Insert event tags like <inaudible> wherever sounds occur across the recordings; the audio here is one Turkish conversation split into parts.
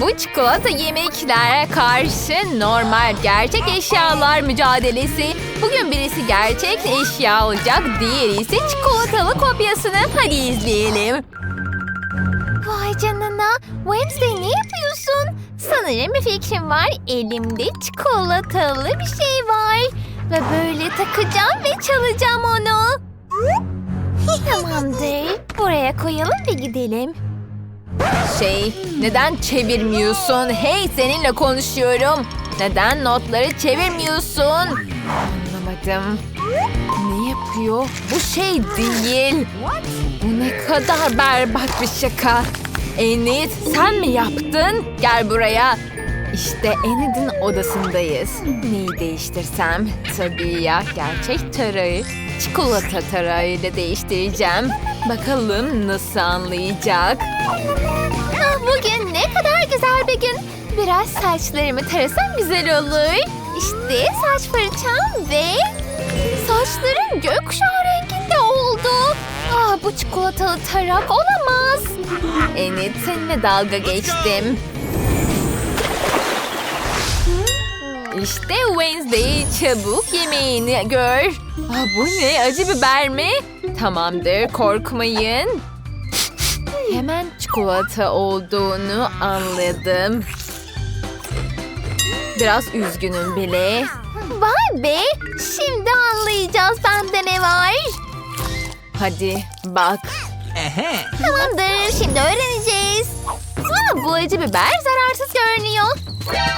Bu çikolata yemeklere karşı normal gerçek eşyalar mücadelesi. Bugün birisi gerçek eşya olacak, diğeri ise çikolatalı kopyasını. Hadi izleyelim. Vay canına. Wednesday ne yapıyorsun? Sanırım bir fikrim var. Elimde çikolatalı bir şey var. Ve böyle takacağım ve çalacağım onu. <laughs> Tamamdır. Buraya koyalım ve gidelim. Şey, neden çevirmiyorsun? Hey, seninle konuşuyorum. Neden notları çevirmiyorsun? Anlamadım. Ne yapıyor? Bu şey değil. Bu ne kadar berbat bir şaka. Enid sen mi yaptın? Gel buraya. İşte Enid'in odasındayız. Neyi değiştirsem? Tabii ya gerçek tarayı çikolata tarağıyla değiştireceğim. Bakalım nasıl anlayacak. Ah, bugün ne kadar güzel bir gün. Biraz saçlarımı tarasam güzel olur. İşte saç fırçam ve saçlarım gökkuşağı renginde oldu. Ah, bu çikolatalı tarak olamaz. Enid seninle dalga geçtim. İşte Wednesday çabuk yemeğini gör. Aa, bu ne acı biber mi? Tamamdır korkmayın. Hemen çikolata olduğunu anladım. Biraz üzgünüm bile. Vay be şimdi anlayacağız bende ne var. Hadi bak. Tamamdır şimdi öğreneceğiz. Aa, bu acı biber zararsız görünüyor.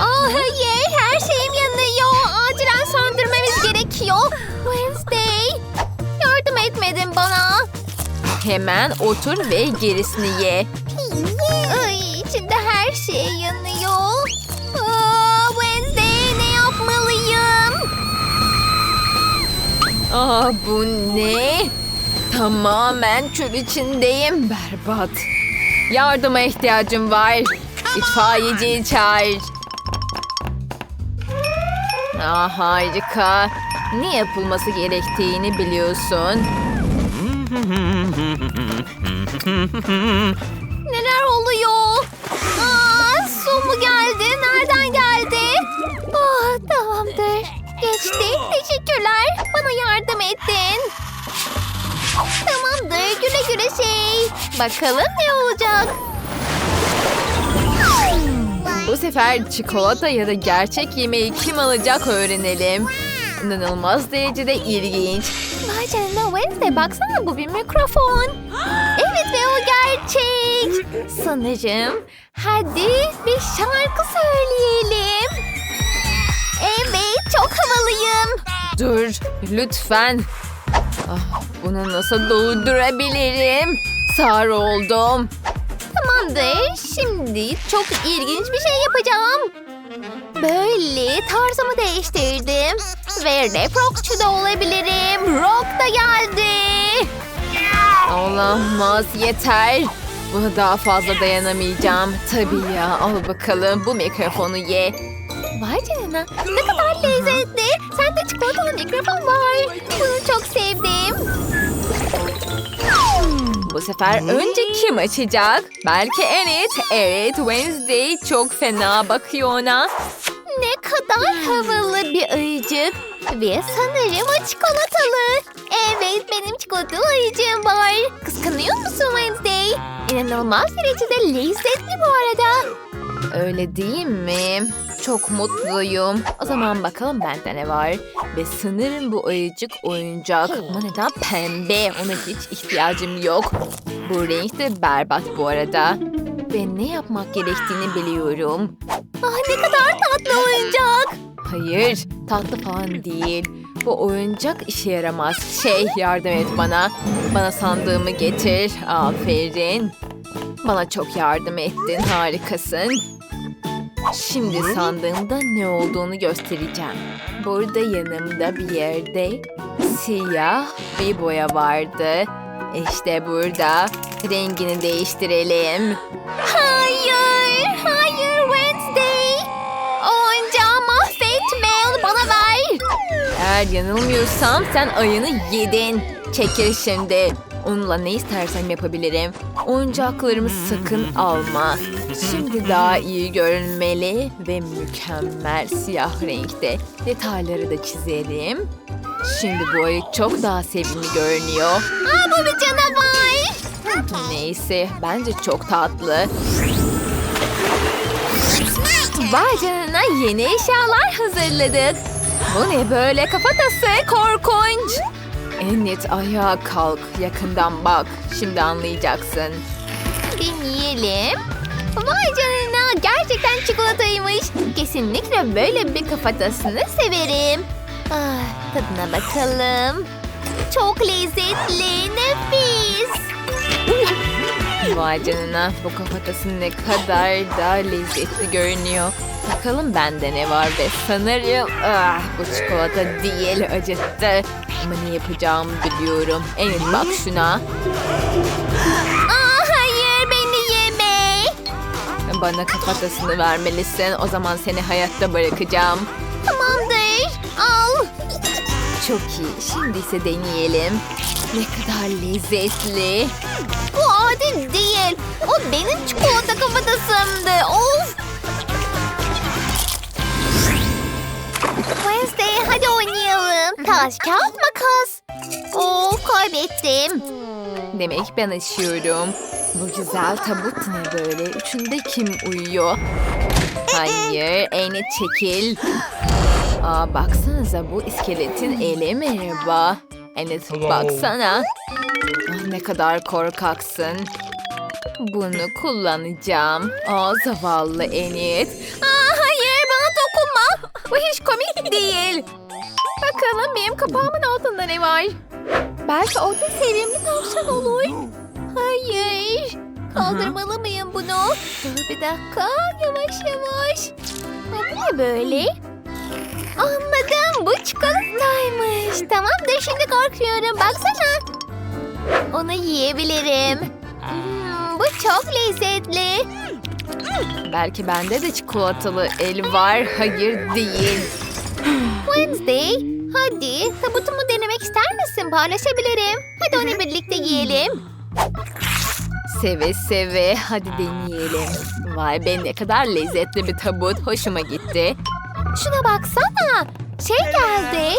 Aa, hayır her şeyim yanıyor. Acilen söndürmemiz gerekiyor. Wednesday yardım etmedin bana. Hemen otur ve gerisini ye. Ay, içinde her şey yanıyor. Aa, Wednesday ne yapmalıyım? Aa, bu ne? Tamamen çöl içindeyim. Berbat. Yardıma ihtiyacım var. İtfaiyeciyi çağır. Aa, harika. Ne yapılması gerektiğini biliyorsun. <laughs> Neler oluyor? Aa, su mu geldi? Nereden geldi? Ah, tamamdır. Geçti. Teşekkürler. Bana yardım ettin. Tamamdır. Güle güle şey. Bakalım ne olacak? Bu sefer çikolata ya da gerçek yemeği kim alacak öğrenelim. İnanılmaz derecede ilginç. Vay Wednesday baksana bu bir mikrofon. Evet ve o gerçek. Sanırım. Hadi bir şarkı söyleyelim. Evet çok havalıyım. Dur lütfen. Ah, bunu nasıl doldurabilirim? Sağır oldum. Tamamdır. Şimdi çok ilginç bir şey yapacağım. Böyle tarzımı değiştirdim. Ve rap rockçu da olabilirim. Rock da geldi. Olamaz yeter. Buna daha fazla dayanamayacağım. Tabii ya al bakalım bu mikrofonu ye. Vay canına ne kadar lezzetli. Sefer önce kim açacak? Belki Enid. Evet Wednesday çok fena bakıyor ona. Ne kadar havalı bir ayıcık. Ve sanırım o çikolatalı. Evet benim çikolatalı ayıcığım var. Kıskanıyor musun Wednesday? İnanılmaz derecede lezzetli bu arada. Öyle değil mi? Çok mutluyum. O zaman bakalım bende ne var. Ve sanırım bu ayıcık oyuncak. Ama neden pembe? Ona hiç ihtiyacım yok. Bu renk de berbat bu arada. Ve ne yapmak gerektiğini biliyorum. Ah ne kadar tatlı oyuncak. Hayır, tatlı falan değil. Bu oyuncak işe yaramaz. Şey yardım et bana. Bana sandığımı getir. Aferin. Bana çok yardım ettin. Harikasın. Şimdi sandığımda ne olduğunu göstereceğim. Burada yanımda bir yerde siyah bir boya vardı. İşte burada. Rengini değiştirelim. Hayır, hayır Wednesday. Oyuncağı mahvetme, onu bana ver. Eğer yanılmıyorsam sen ayını yedin. Çekil şimdi. Onunla ne istersem yapabilirim. Oyuncaklarımı sakın alma. Şimdi daha iyi görünmeli ve mükemmel siyah renkte. Detayları da çizelim. Şimdi bu ayı çok daha sevimli görünüyor. Aa, bu bir canavar. Neyse bence çok tatlı. Vay canına yeni eşyalar hazırladık. Bu ne böyle kafatası korkunç. Ennet ayağa kalk yakından bak. Şimdi anlayacaksın. Deneyelim. Vay canına gerçekten çikolataymış. Kesinlikle böyle bir kafatasını severim. Ah, tadına bakalım. Çok lezzetli, nefis. Vay canına bu kafatası ne kadar da lezzetli görünüyor. Bakalım bende ne var ve sanırım ah, bu çikolata değil acıttı. Ama ne yapacağımı biliyorum. Evet bak şuna. Aa, hayır beni yeme. Bana kafatasını vermelisin. O zaman seni hayatta bırakacağım. Tamamdır. Al. Çok iyi. Şimdi ise deneyelim. Ne kadar lezzetli. Bu adil değil. O benim çikolata kafatasımdı. Of. Wednesday hadi oynayalım. Taş, kağıt, makas. Of kaybettim. Demek ben açıyorum. Bu güzel tabut ne böyle? Üçünde kim uyuyor? Hayır, Eni çekil. Aa, baksanıza bu iskeletin eli merhaba. Enes baksana. Ne kadar korkaksın. Bunu kullanacağım. Aa, zavallı Enid. Aa, hayır bana dokunma. Bu hiç komik değil. Bakalım benim kapağımın altında ne var? Belki orada sevimli tavşan olur. Hayır. Kaldırmalı mıyım bunu? Dur bir dakika. Yavaş yavaş. Bu ne böyle? Anladım. Bu çikolataymış. Tamamdır şimdi korkuyorum. Baksana. Onu yiyebilirim. Hmm, bu çok lezzetli. Belki bende de çikolatalı el var. Hayır değil. Wednesday, hadi tabutumu denemek ister misin? Paylaşabilirim. Hadi onu birlikte yiyelim. Seve seve hadi deneyelim. Vay be ne kadar lezzetli bir tabut. Hoşuma gitti. Şuna baksana. Şey geldi.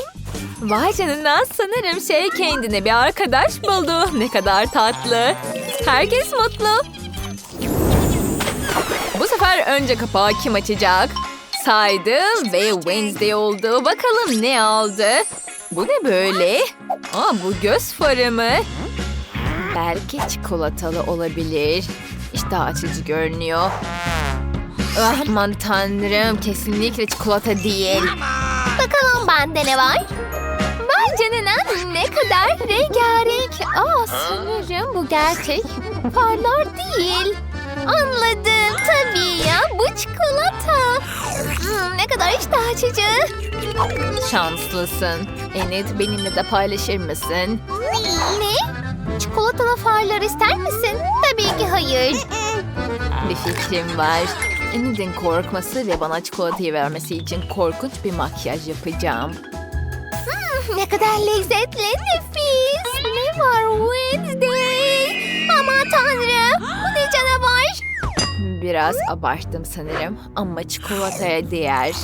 Vay canına sanırım şey kendine bir arkadaş buldu. Ne kadar tatlı. Herkes mutlu. Bu sefer önce kapağı kim açacak? Saydım ve Wednesday oldu. Bakalım ne aldı? Bu ne böyle? Aa, bu göz farı mı? Belki çikolatalı olabilir. İşte açıcı görünüyor. Ah, aman tanrım kesinlikle çikolata değil. Bakalım bende ne var? Canına ne kadar rengarenk. Aa, sanırım bu gerçek. Farlar değil. Anladım tabii ya bu çikolata. Hmm, ne kadar iştah açıcı. Şanslısın. Enid benimle de paylaşır mısın? Ne? Çikolatalı farlar ister misin? Tabii ki hayır. Bir fikrim var. Enid'in korkması ve bana çikolatayı vermesi için korkunç bir makyaj yapacağım. Ne kadar lezzetli, nefis. Ne var Wednesday? Aman tanrım, bu ne canavar? Biraz abarttım sanırım ama çikolataya değer.